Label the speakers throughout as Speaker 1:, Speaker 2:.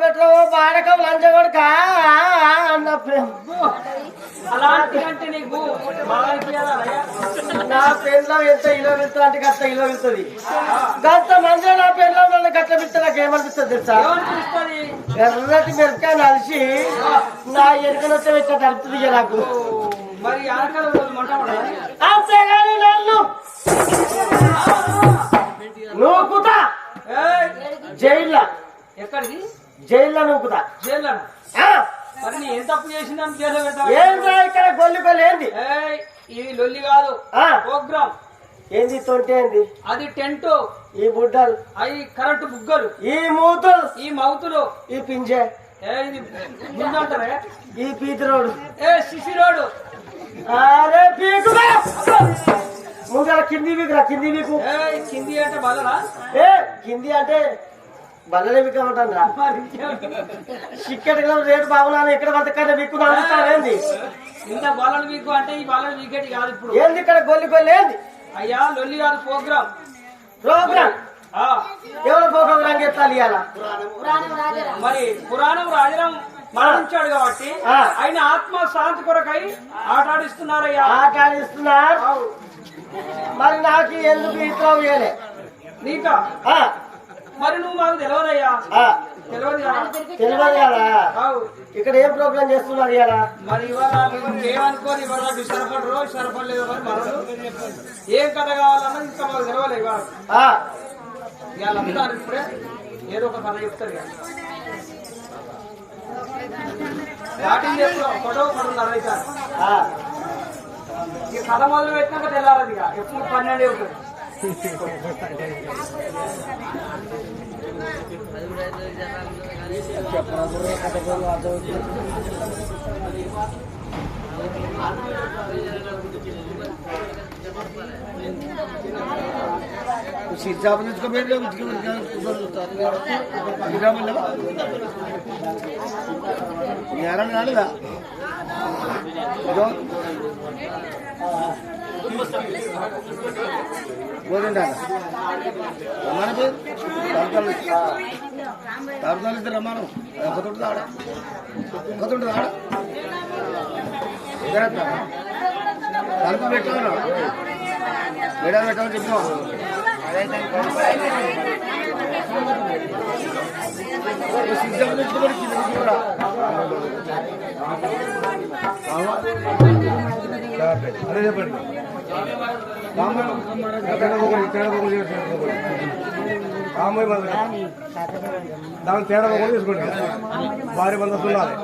Speaker 1: పెట్టరావు బాడకం లంచగొడక. అన్న ప్రేమ
Speaker 2: అలాంటి అంటే నీకు.
Speaker 1: నా పెళ్ళం ఎంత ఇలో వెళ్తా అంటే గంత ఇలో వెళ్తుంది గంత మంచిగా నా పెళ్ళం నన్ను గట్ల పెడితే నాకు ఏమనిపిస్తుంది తెలుసా? ఎర్రటి మిరపకాయ నలిసి నా ఎరుకనొచ్చే పెట్ట తడుపుతుంది నాకు.
Speaker 2: మరి
Speaker 1: అంతేగాని నన్ను. జైల్లో.
Speaker 2: ఎక్కడికి?
Speaker 1: జైల్లో నూకుతా
Speaker 2: జైల్లో మరి నీ ఏం తప్పు చేసిందని జైల్లో పెడతావు?
Speaker 1: ఏం రా ఇక్కడ గొల్లి గొల్లి ఏంది?
Speaker 2: ఇది లొల్లి కాదు.
Speaker 1: ఆ,
Speaker 2: ప్రోగ్రామ్.
Speaker 1: ఏంది తొంటి ఏంది?
Speaker 2: అది టెంట్.
Speaker 1: ఈ బుడ్డలు.
Speaker 2: అవి కరెంటు బుగ్గలు.
Speaker 1: ఈ మూతులు.
Speaker 2: ఈ మౌతులు.
Speaker 1: ఈ పింజే. ఈ పీతిరోడు
Speaker 2: ఏ శిశిరోడు
Speaker 1: అరే పీకుగా ముందర కింది వీకురా కింది వీకు.
Speaker 2: కింది అంటే బలరా?
Speaker 1: ఏ కింది అంటే బల్లలే
Speaker 2: మరి ఇంకేమిటి?
Speaker 1: చిక్కటి రేటు బాగున్నాను ఎక్కడ బతకన్నా వీక్కు ఏంది
Speaker 2: ఇంత బాలలు వీకు అంటే ఈ బాలలు వీకెట్ కాదు ఇప్పుడు.
Speaker 1: ఏంది ఇక్కడ గొల్లి గొల్లి ఏంది?
Speaker 2: అయ్యా లొల్లి కాదు ప్రోగ్రామ్
Speaker 1: ప్రోగ్రామ్
Speaker 2: ఆ,
Speaker 1: ఎవరు ప్రోగ్రామ్ ఎత్తాలి ఇవాళ
Speaker 2: మరి పురాణం రాజరం మరణించాడు కాబట్టి. ఆయన ఆత్మ శాంతి కొరకై ఆటాడిస్తున్నారయ్యా.
Speaker 1: ఆట ఆడిస్తున్నారు మరి నాకు ఎందుకు ఇట్లా ఇవ్వలే
Speaker 2: నీక? మరి నువ్వు మాకు తెలియదయ్యా తెలియదు కదా
Speaker 1: తెలియదు కదా. ఇక్కడ ఏం ప్రోగ్రామ్ చేస్తున్నారు ఇవాళ
Speaker 2: మరి ఏమనుకోని మీరు సరపడరు సరపడలేదు మరి మనలు ఏం కథ కావాలన్నది ఇంకా మాకు తెలియలే ఇవాళ. అంటారు ఇప్పుడే ఏదో ఒక కథ చెప్తారు ఇక స్టార్టింగ్ చేస్తున్నాం ఫోటో పడున్నారు అయితే
Speaker 1: ఆ.
Speaker 2: ఈ కథ మొదలు పెట్టినాక తెల్లారది ఇక ఎప్పుడు పన్నెండు అవుతుంది
Speaker 3: तो सीधा अपने उसको बैठ लोग उसके उतार मतलब ग्यारह में डालेगा जो పోతుంటారా పోయి తరతలు తరతలు ఇద్దరు రమ్మను ఒకటి ఆడ ఒకటి ఆడ ఇద్దరు తలుపు పెట్టాను మేడ పెట్టామని చెప్పినా సిద్ధం కూడా అదే చెప్పండి. దాని తేడా కూడా తీసుకోండి భార్య బంధువులు ఉండాలి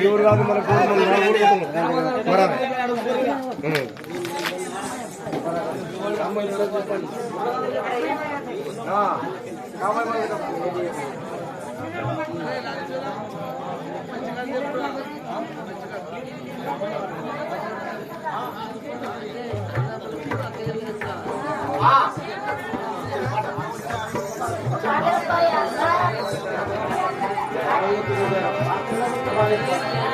Speaker 3: ఎవరు కాదు మన కోరుకున్నాం
Speaker 2: 잘했어요.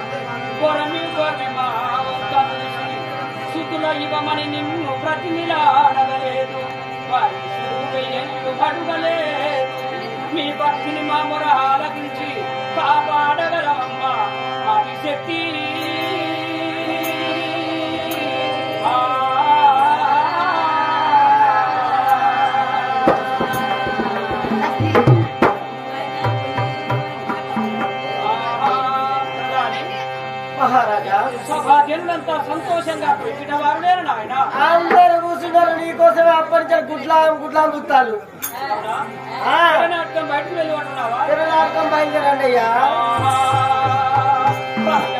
Speaker 2: ఓ జనని రావమ్మ జగదీశ్వర రాణి కొరమి కొరమి సుతుల ఇవ్వమని నిన్ను ప్రతినిలాడగలేదు వారి సూర్యుడు అడుగలేదు మీ భక్తిని మా మొర ఆలకించి కాపాడగలమమ్మ ఆదిశక్తి
Speaker 1: మహారాజా
Speaker 2: సభాజనులంతా సంతోషంగా పెట్టిన వారు లేరు నాయన.
Speaker 1: అందరు కూర్చున్నారు నీకో కోసమే అప్పటి నుంచి గుడ్లా గుడ్లా గుత్తాలు.
Speaker 2: నాటకం బయటకు వెళ్ళి ఉంటున్నావా
Speaker 1: తిరణాటకం బయలుదేరండి అయ్యా. అరే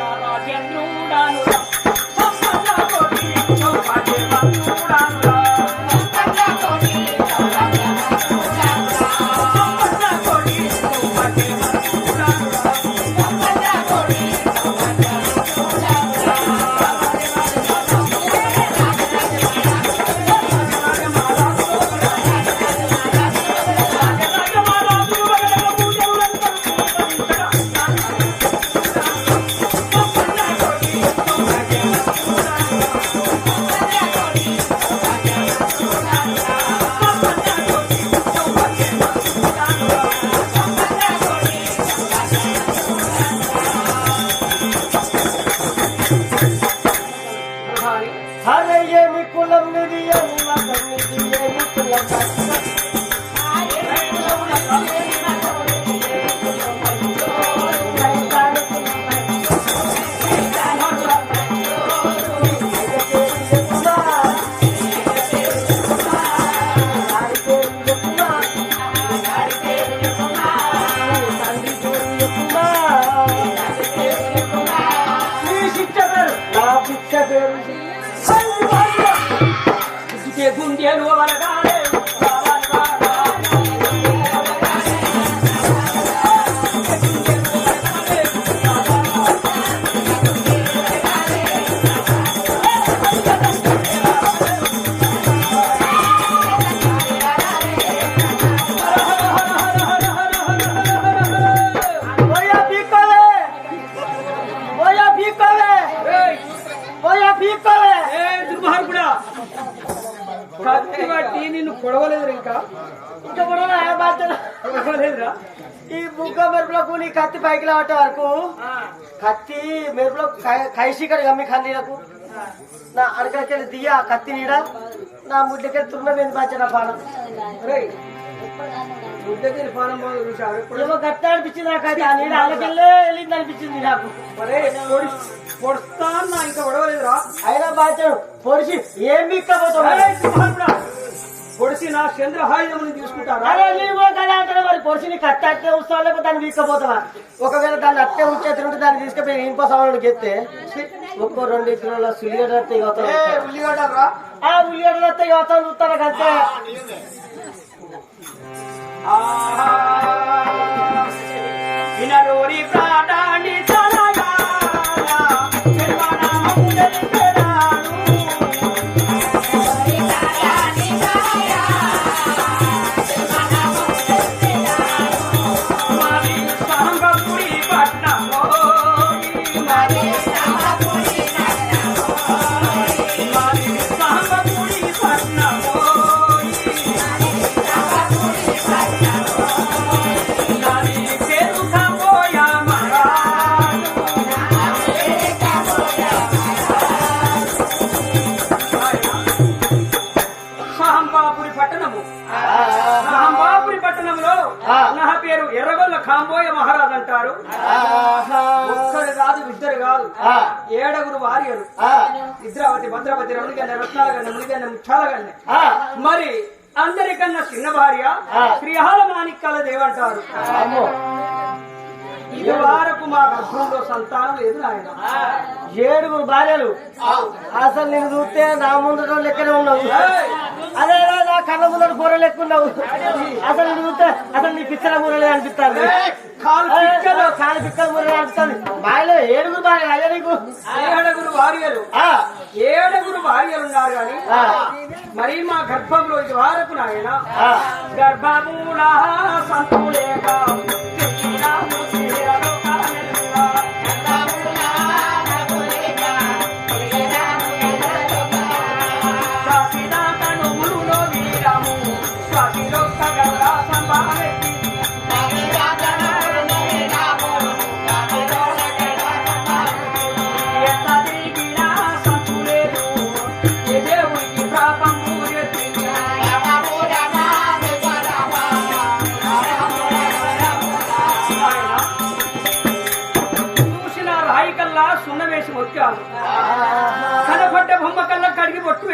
Speaker 1: నా పిచ్చ పేరు
Speaker 2: గుండెలు వరగాలే
Speaker 1: Voy
Speaker 2: కత్తి
Speaker 1: మెరుపులో కైసి కడి గమ్మి కన్నీలకు నా అడగకెళ్ళి దియ్య కత్తి నీడ నా ముడ్డకెళ్ళి తున్న మీద బాధ్య నా పానం ఏమో గట్టి అనిపించింది నాకు అది ఆ నీడ అల్లకెళ్ళే వెళ్ళింది అనిపించింది నాకు
Speaker 2: పొడుస్తా ఇంకా
Speaker 1: అయినా బాధ్య పొడిచి ఏం మిక్కబోతావు
Speaker 2: ఏయ్, దుర్మార్గుడా, పొడిసి నా చంద్రహాయుధముని తీసుకుంటారా?
Speaker 1: అరే నీవు మరి పొడిచి నీకు అట్టే లేకపోతే దాన్ని వీక్కపోతావా ఒకవేళ దాన్ని అట్టే ఉంచేది ఉంటే దాన్ని తీసుకుపోయి ఇనుప సామాన్కి ఎత్తే ఒక్కో రెండు కిలోల
Speaker 2: ఉల్లిగడ్డరా
Speaker 1: ఆ చూస్తాను అంతే
Speaker 2: వినరోరి ప్రాణాన్ని ఎర్రగొల్ల కాంబోయ మహారాజ్ అంటారు. ఒక్కరు కాదు ఇద్దరు కాదు. ఏడుగురు వారియరు. ఇంద్రావతి భద్రవతి రమణిగన్న రత్నాలగన్న మునిగన్న ముచ్చాలగన్న
Speaker 1: ఆ.
Speaker 2: మరి అందరికన్నా చిన్న భార్య. శ్రీహాల మాణిక్యాల దేవంటారు
Speaker 1: అమ్మో
Speaker 2: ఇది వరకు మా గర్భంలో సంతానం లేదు నాయన.
Speaker 1: ఏడుగురు భార్యలు. అసలు నేను చూస్తే నా ముందు లెక్కనే ఉన్నావు! అదే నా కళ్ళ ముందర కూర లెక్క ఉన్నావు. అసలు నేను చూస్తే అసలు నీ పిచ్చల మురలే అనిపిస్తాను
Speaker 2: కాలు పిక్కలు
Speaker 1: కాలు పిక్కల మురలే అనిపిస్తాను బాయలో ఏడుగురు భార్య అదే నీకు.
Speaker 2: ఏడుగురు భార్యలు. ఏడుగురు భార్యలు ఉన్నారు కానీ మరి మా గర్భంలో ఇది వరకు నాయన
Speaker 1: ఆ.
Speaker 2: గర్భమూల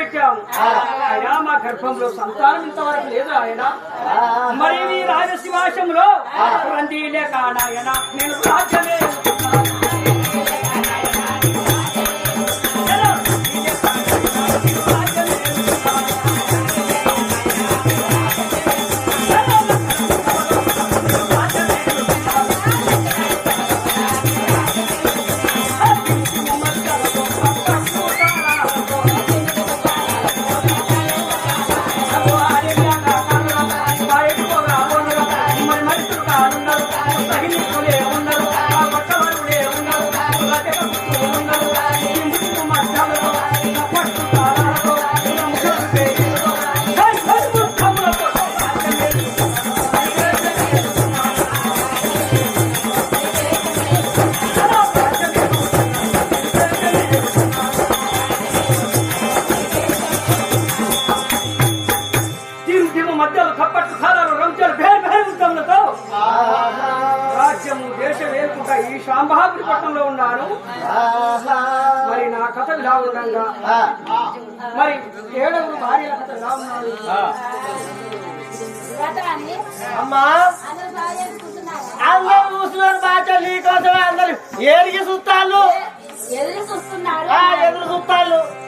Speaker 4: పెట్టాము. అయినా మా గర్భంలో సంతానం ఇంతవరకు లేదు ఆయన? మరి నీ రాజశివాసంలో లేక నాయన నేను రాజ్యమే
Speaker 1: Talo-talo.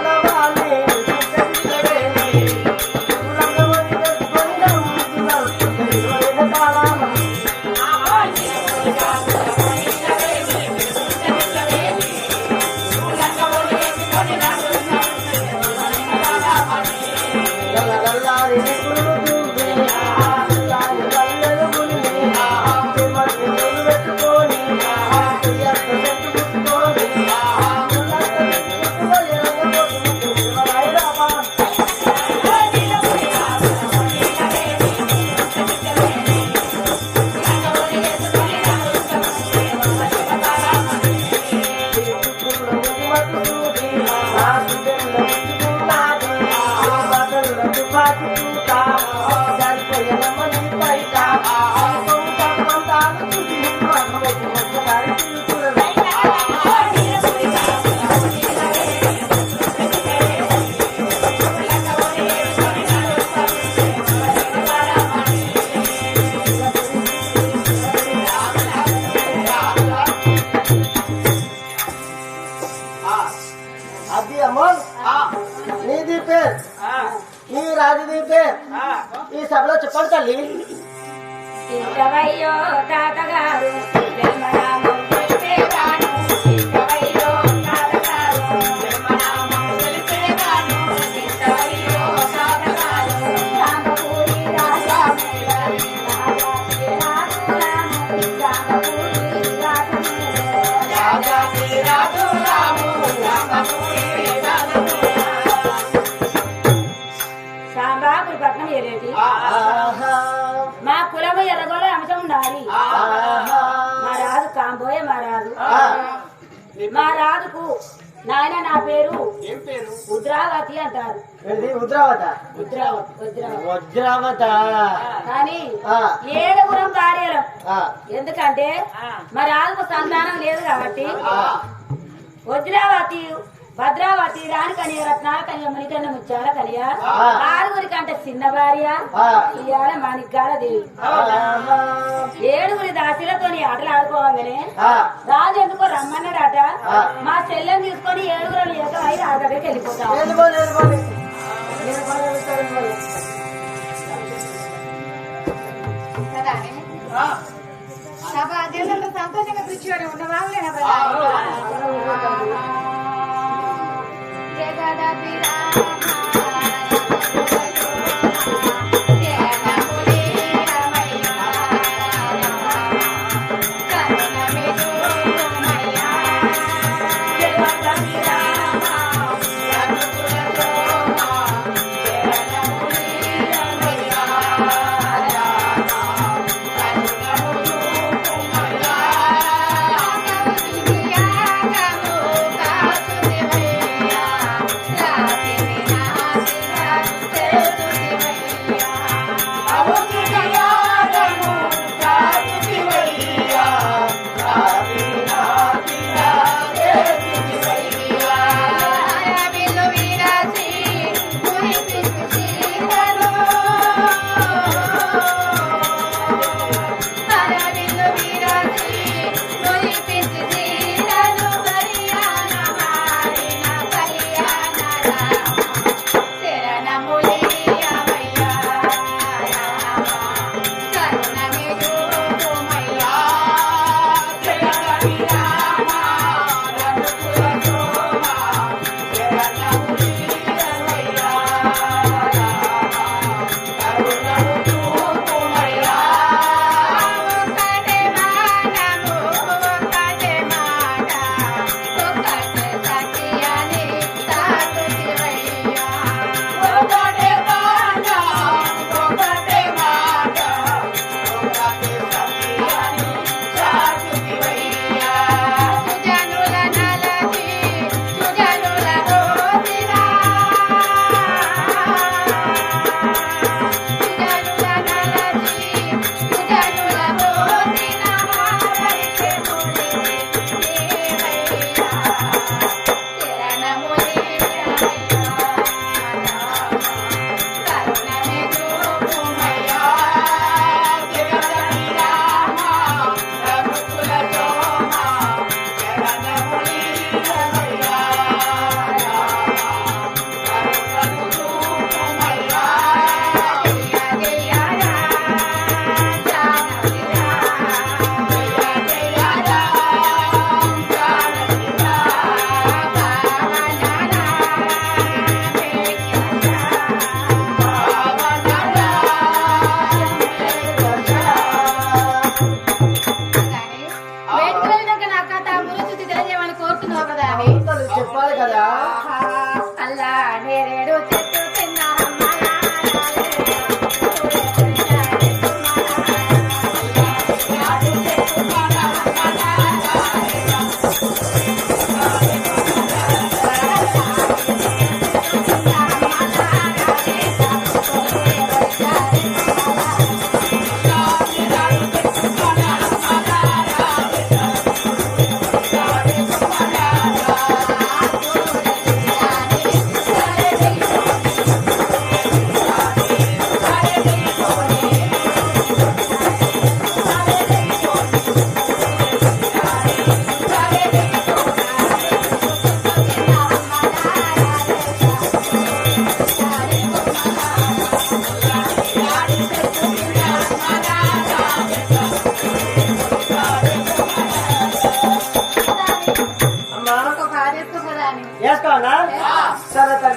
Speaker 1: తల్లి
Speaker 4: ఇంతవయ్యో తాతగారు నాయన నా పేరు
Speaker 5: ఏం పేరు?
Speaker 4: ఉద్రావతి అంటారు.
Speaker 1: ఉద్రావత
Speaker 4: ఉద్రావతి
Speaker 1: వజ్రావత
Speaker 4: కానీ
Speaker 1: ఆ,
Speaker 4: ఏడుగురం భార్యలం.
Speaker 1: ఆ,
Speaker 4: ఎందుకంటే మా రాజుకు సంతానం లేదు కాబట్టి. వజ్రావతి భద్రావతి రాణి కనియ రత్నాల కనియ మణికన్న ముత్యాల కనియ
Speaker 1: ఆ.
Speaker 4: ఆరుగురి కంటే చిన్న భార్య
Speaker 1: ఆ.
Speaker 4: ఇవాళ మాణిక్యాల దేవి. ఏడుగురి దాసిలతో ఆటలు ఆడుకోగానే
Speaker 1: ఆ,
Speaker 4: రాజు ఎందుకో రమ్మన్నాడట
Speaker 1: ఆ.
Speaker 4: మా చెల్లెని తీసుకొని ఏడుగురు ఏకమై రాజు దగ్గరికి వెళ్ళిపోతాం
Speaker 1: వెళ్ళిపోండి, వెళ్ళిపోండి. వెళ్ళిపోండి, వెళ్ళిపోండి.
Speaker 5: ఆ,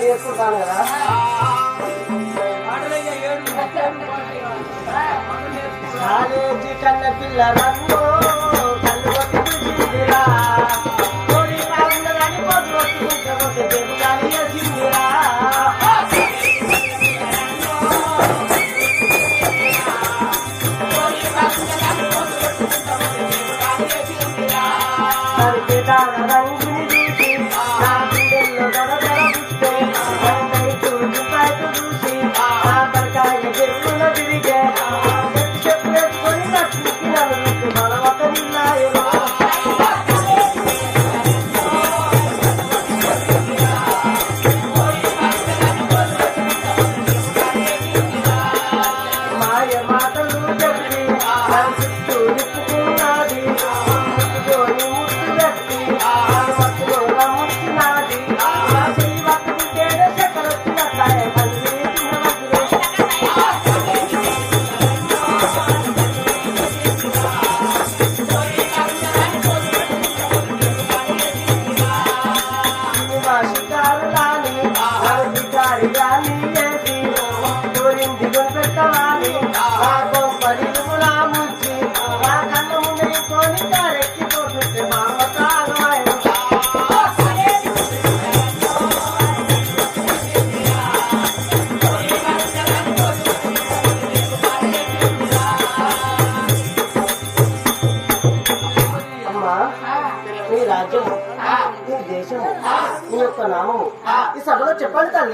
Speaker 1: చేసుకుంటాను కదా కాలేజీ కన్న పిల్ల రమ్మో गाई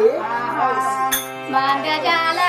Speaker 1: తల్లి
Speaker 5: మంగజాల